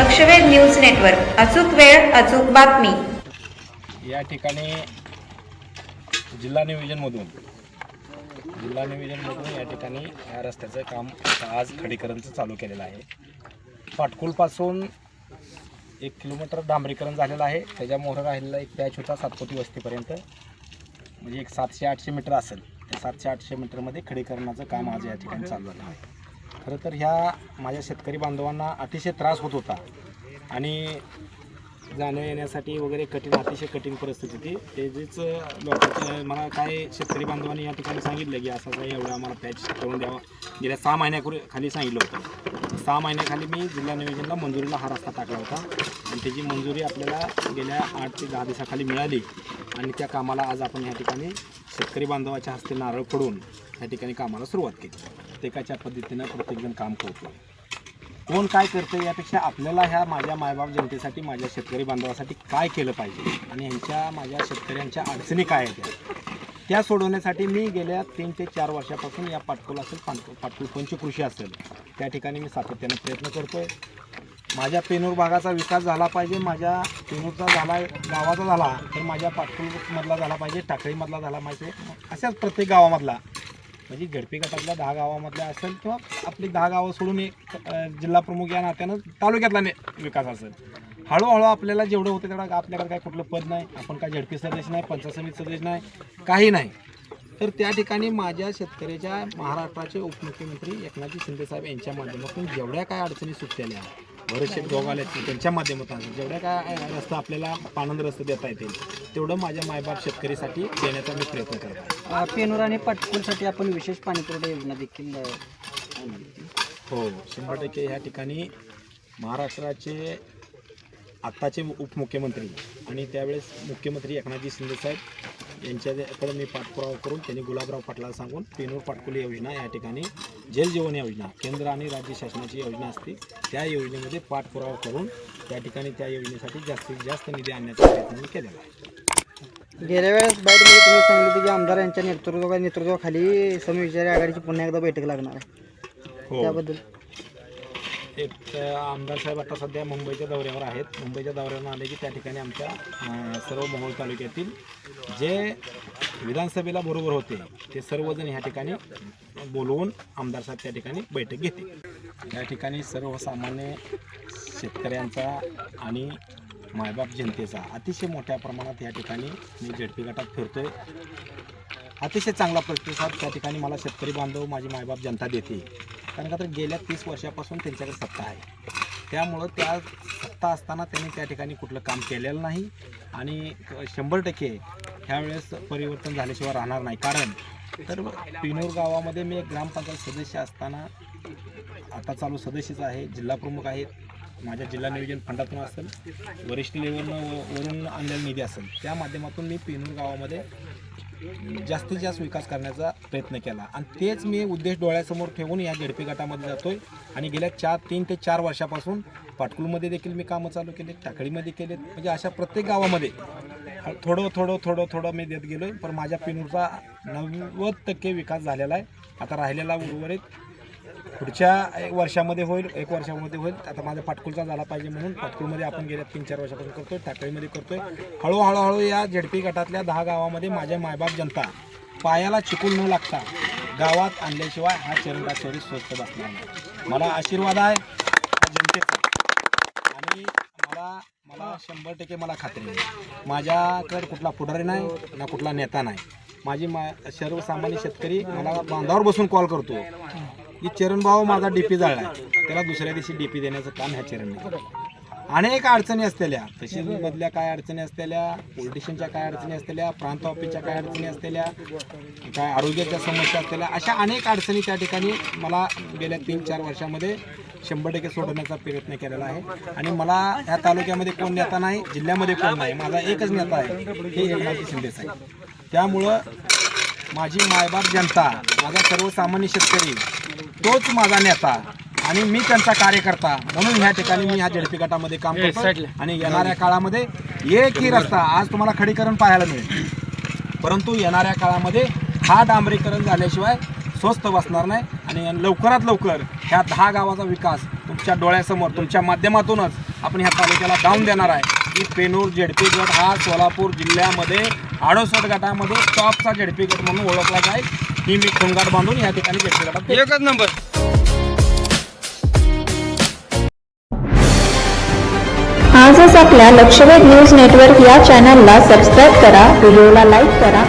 लक्षवेध news network. अचूक वेळ अचूक बातमी. या ठिकाणी जिल्हा नियोजनमधून जिल्हा नियोजनमधून या ठिकाणी या रस्त्याचं काम आज खडीकरणचं चालू केलेलं आहे. पाटकुलपासून एक किलोमीटर डांबरीकरण झालेलं आहे. त्याच्या मोहर राहिलेला एक पॅच होता सातकोटी वस्तीपर्यंत. म्हणजे एक सातशे आठशे मीटर असेल. त्या सातशे आठशे मीटरमध्ये खडीकरणाचं काम आज या ठिकाणी चालू झालं आहे. खरं तर ह्या माझ्या शेतकरी बांधवांना अतिशय त्रास होत होता. आणि जाणं येण्यासाठी वगैरे कठीण अतिशय कठीण परिस्थिती होती. ते जेच लोकांचं मला काय शेतकरी बांधवांनी या ठिकाणी सांगितलं की असं काही एवढं आम्हाला पॅच करून द्यावा. गेल्या सहा महिन्यापूर्वी खाली सांगितलं होतं. सहा महिन्याखाली मी जिल्हा नियोजनला मंजुरीला हा रस्ता टाकला होता. आणि त्याची मंजुरी आपल्याला गेल्या आठ ते दहा दिवसाखाली मिळाली. आणि त्या कामाला आज आपण या ठिकाणी शेतकरी बांधवाच्या हस्ते नारळ फोडून या ठिकाणी कामाला सुरुवात केली. प्रत्येकाच्या पद्धतीनं प्रत्येकजण काम करतो कोण काय करतं यापेक्षा आपल्याला ह्या माझ्या मायबाप जनतेसाठी माझ्या शेतकरी बांधवासाठी काय केलं पाहिजे आणि ह्यांच्या माझ्या शेतकऱ्यांच्या अडचणी काय आहेत त्या सोडवण्यासाठी मी गेल्या तीन ते चार वर्षापासून या पाटकोल असेल पाटकुल पाटकुल पंचकृषी असेल. त्या ठिकाणी मी सातत्याने प्रयत्न करतो आहे माझ्या पेनूर भागाचा विकास झाला पाहिजे माझ्या पेनूरचा झाला गावाचा झाला तर माझ्या पाटकुलमधला झाला पाहिजे टाकळीमधला झाला पाहिजे अशाच प्रत्येक गावामधला. म्हणजे झडपी गटातल्या दहा गावामधल्या असेल किंवा आपली दहा गावं सोडून एक जिल्हा प्रमुख या नात्यानं तालुक्यातला ने विकास असेल. हळूहळू आपल्याला जेवढं होतं तेवढं आपल्याकडे काय कुठलं पद नाही. आपण काय झडपी सदस्य नाही पंचायत समिती सदस्य नाही काही नाही. तर त्या ठिकाणी माझ्या शेतकऱ्याच्या महाराष्ट्राचे उपमुख्यमंत्री एकनाथजी शिंदेसाहेब यांच्या माध्यमातून जेवढ्या काय अडचणी सुटलेल्या बरेचसे जोग आले त्यांच्या माध्यमातून जेवढ्या काय रस्ता आपल्याला पानंद रस्ते देता येतील तेवढं माझ्या मायबाप शेतकरीसाठी देण्याचा मी प्रयत्न करत पेनूर आणि पाटकुलसाठी आपण विशेष पाणीपुरवठा योजना देखील. हो शंभर टक्के ह्या ठिकाणी महाराष्ट्राचे आत्ताचे उपमुख्यमंत्री आणि त्यावेळेस मुख्यमंत्री एकनाथजी शिंदेसाहेब यांच्याकडे मी पाठपुरावा करून त्यांनी गुलाबराव पाटलाला सांगून पेनूर पाटकुली योजना या ठिकाणी जल जीवन योजना केंद्र आणि राज्य शासनाची योजना असते त्या योजनेमध्ये पाठपुरावा करून त्या ठिकाणी त्या योजनेसाठी जास्तीत जास्त निधी आणण्याचा प्रयत्न मी केलेला आहे. गेल्या वेळेस बाईटमध्ये तुम्ही सांगितलं होतं की आमदार यांच्या नेतृत्वा नेतृत्वाखाली समविचारी आघाडीची पुन्हा एकदा बैठक लागणार आहे. हो. त्याबद्दल. एक आमदार साहेब आता सध्या मुंबईच्या दौऱ्यावर आहेत. मुंबईच्या दौऱ्यावर आले की त्या ठिकाणी आमच्या सर्व मोहोळ तालुक्यातील जे विधानसभेला बरोबर होते ते सर्वजण ह्या ठिकाणी बोलवून आमदार साहेब त्या ठिकाणी बैठक घेते या ठिकाणी सर्वसामान्य शेतकऱ्यांचा आणि मायबाप जनतेचा अतिशय मोठ्या प्रमाणात या ठिकाणी मी झेडपी गटात फिरतोय. अतिशय चांगला प्रतिसाद त्या ठिकाणी मला शेतकरी बांधव माझी मायबाप जनता देते. कारण का तर गेल्या तीस वर्षापासून त्यांच्याकडे सत्ता आहे. त्यामुळं त्या सत्ता असताना त्यांनी त्या ठिकाणी कुठलं काम केलेलं नाही आणि शंभर टक्के ह्यावेळेस परिवर्तन झाल्याशिवाय राहणार नाही. कारण तर पिनूर गावामध्ये मी एक ग्रामपंचायत सदस्य असताना आता चालू सदस्यच आहे जिल्हा प्रमुख आहेत. माझ्या जिल्हा नियोजन फंडातून असेल वरिष्ठ लेवलनं वरून आणलेला निधी असेल. त्या माध्यमातून मी पिनूर गावामध्ये जास्तीत जास्त विकास करण्याचा प्रयत्न केला. आणि तेच मी उद्देश डोळ्यासमोर ठेवून या झेडपी गटामध्ये जातोय. आणि गेल्या चार तीन ते चार वर्षापासून पाटकुलमध्ये देखील मी कामं चालू केले टाकळीमध्ये केलेत. म्हणजे अशा प्रत्येक गावामध्ये थोडं थोडं थोडं थोडं मी देत गेलो पण माझ्या पिनूरचा नव्वद टक्के विकास झालेला आहे. आता राहिलेला उर्वरित पुढच्या एक वर्षामध्ये होईल एक वर्षामध्ये होईल. आता माझा पाटकुलचा झाला पाहिजे म्हणून पाटकुलमध्ये आपण गेल्या तीन चार वर्षापासून करतोय टाकळीमध्ये करतोय. हळूहळू या झेडपी गटातल्या दहा गावामध्ये माझ्या मायबाप जनता पायाला चिकून न लागता गावात आणल्याशिवाय हा चरणदाचेरी स्वस्त बसणार नाही. मला आशीर्वाद आहे. जनतेचा. आणि मला मला शंभर टक्के मला खात्री आहे. माझ्याकडे कुठला पुढारी नाही ना कुठला नेता नाही. माझी मा सर्वसामान्य शेतकरी मला बांधावर बसून कॉल करतो की चरण भाऊ माझा डीपी जाळला त्याला दुसऱ्या दिवशी डीपी देण्याचं काम ह्या चरणने अनेक अडचणी असलेल्या तहसीलमधल्या काय अडचणी असलेल्या पोलिटिशियनच्या काय अडचणी असलेल्या प्रांत ऑफिसच्या काय अडचणी असलेल्या काय आरोग्याच्या समस्या असलेल्या अशा अनेक अडचणी त्या ठिकाणी मला गेल्या तीन चार वर्षामध्ये शंभर टक्के सोडवण्याचा प्रयत्न केलेला आहे. आणि मला ह्या तालुक्यामध्ये कोण नेता नाही जिल्ह्यामध्ये कोण नाही माझा एकच नेता आहे हे एकनाथ शिंदेच आहे त्यामुळं माझी मायबाप जनता माझा सर्वसामान्य शेतकरी तोच माझा नेता. आणि मी त्यांचा कार्यकर्ता. म्हणून ह्या ठिकाणी मी ह्या झडपी गटामध्ये काम करतो आणि येणाऱ्या काळामध्ये एकही रस्ता आज तुम्हाला खडीकरण पाहायला मिळेल. परंतु येणाऱ्या काळामध्ये हा डांबरीकरण झाल्याशिवाय स्वस्त बसणार नाही. आणि लवकरात लवकर ह्या दहा गावाचा विकास तुमच्या डोळ्यासमोर तुमच्या माध्यमातूनच आपण ह्या तालुक्याला डाऊन देणार आहे. की पेनूर झेडपी गट हा सोलापूर जिल्ह्यामध्ये आडोसट गटामध्ये टॉपचा झेडपी गट म्हणून ओळखला जाईल. ही मी खोंगाट बांधून या ठिकाणी झेडपी गटात एकच नंबर. आजच आपल्या लक्षवेध न्यूज नेटवर्क या चॅनलला सबस्क्राईब करा व्हिडिओला लाईक करा.